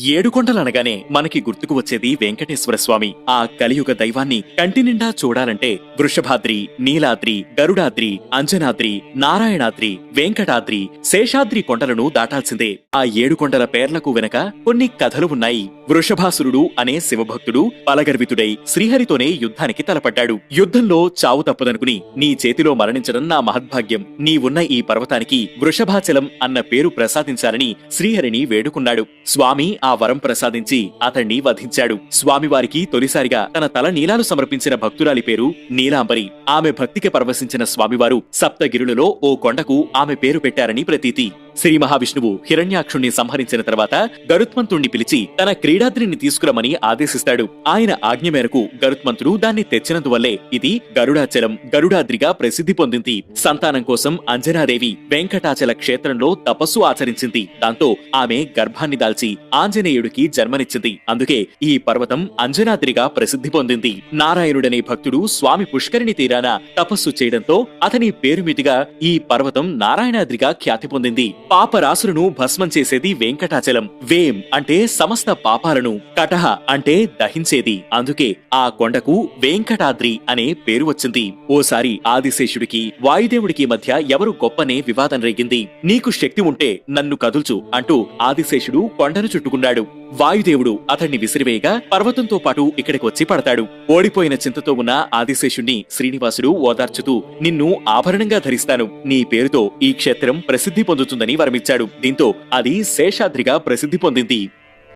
ఏడుకొండలనగానే మనకి గుర్తుకు వచ్చేది వెంకటేశ్వర స్వామి. ఆ కలియుగ దైవాన్ని కంటి నిండా చూడాలంటే వృషభాద్రి నీలాద్రి గరుడాద్రి అంజనాద్రి నారాయణాద్రి వెంకటాద్రి శేషాద్రి కొండలను దాటాల్సిందే. ఆ ఏడుకొండల పేర్లకు వెనక కొన్ని కథలు ఉన్నాయి. వృషభాసురుడు అనే శివభక్తుడు పలగర్వితుడై శ్రీహరితోనే యుద్ధానికి తలపడ్డాడు. యుద్ధంలో చావు తప్పదనుకుని నీ చేతిలో మరణించడం నా మహద్భాగ్యం. నీవున్న ఈ పర్వతానికి వృషభాచలం అన్న పేరు ప్రసాదించాలని శ్రీహరిని వేడుకున్నాడు. స్వామి ఆ ఆ వరం ప్రసాదించి అతణ్ణి వధించాడు. స్వామివారికి తొలిసారిగా తన తల నీలాలు సమర్పించిన భక్తురాలి పేరు నీలాంబరి. ఆమె భక్తికి పరవశించిన స్వామివారు సప్తగిరులలో ఓ కొండకు ఆమె పేరు పెట్టారని ప్రతీతి. శ్రీ మహావిష్ణువు హిరణ్యాక్షుణ్ణి సంహరించిన తర్వాత గరుత్మంతుణ్ణి పిలిచి తన క్రీడాద్రిని తీసుకురమని ఆదేశిస్తాడు. ఆయన ఆజ్ఞ మేరకు గరుత్మంతుడు దాన్ని తెచ్చినందువల్లే ఇది గరుడాచలం గరుడాద్రిగా ప్రసిద్ధి పొందింది. సంతానం కోసం అంజనాదేవి వెంకటాచల క్షేత్రంలో తపస్సు ఆచరించింది. దాంతో ఆమె గర్భాన్ని దాల్చి ఆంజనేయుడికి జన్మనిచ్చింది. అందుకే ఈ పర్వతం అంజనాద్రిగా ప్రసిద్ధి పొందింది. నారాయణుడనే భక్తుడు స్వామి పుష్కరిణి తీరాన తపస్సు చేయడంతో అతని పేరు మీదుగా ఈ పర్వతం నారాయణాద్రిగా ఖ్యాతి పొందింది. పాపరాసులను భస్మం చేసేది వెంకటాచలం. వేం అంటే సమస్త పాపాలను కటహ అంటే దహించేది. అందుకే ఆ కొండకు వెంకటాద్రి అనే పేరు వచ్చింది. ఓసారి ఆదిశేషుడికి వాయుదేవుడికి మధ్య ఎవరు గొప్పనే వివాదం రేగింది. నీకు శక్తి ఉంటే నన్ను కదుల్చు అంటూ ఆదిశేషుడు కొండను చుట్టుకున్నాడు. వాయుదేవుడు అతన్ని విసిరివేయగా పర్వతంతో పాటు ఇక్కడికి వచ్చి పడతాడు. ఓడిపోయిన చింతతో ఉన్న ఆదిశేషుణ్ణి శ్రీనివాసుడు ఓదార్చుతూ నిన్ను ఆభరణంగా ధరిస్తాను. నీ పేరుతో ఈ క్షేత్రం ప్రసిద్ధి పొందుతుందని వరమిచ్చాడు. దీంతో అది శేషాద్రిగా ప్రసిద్ధి పొందింది.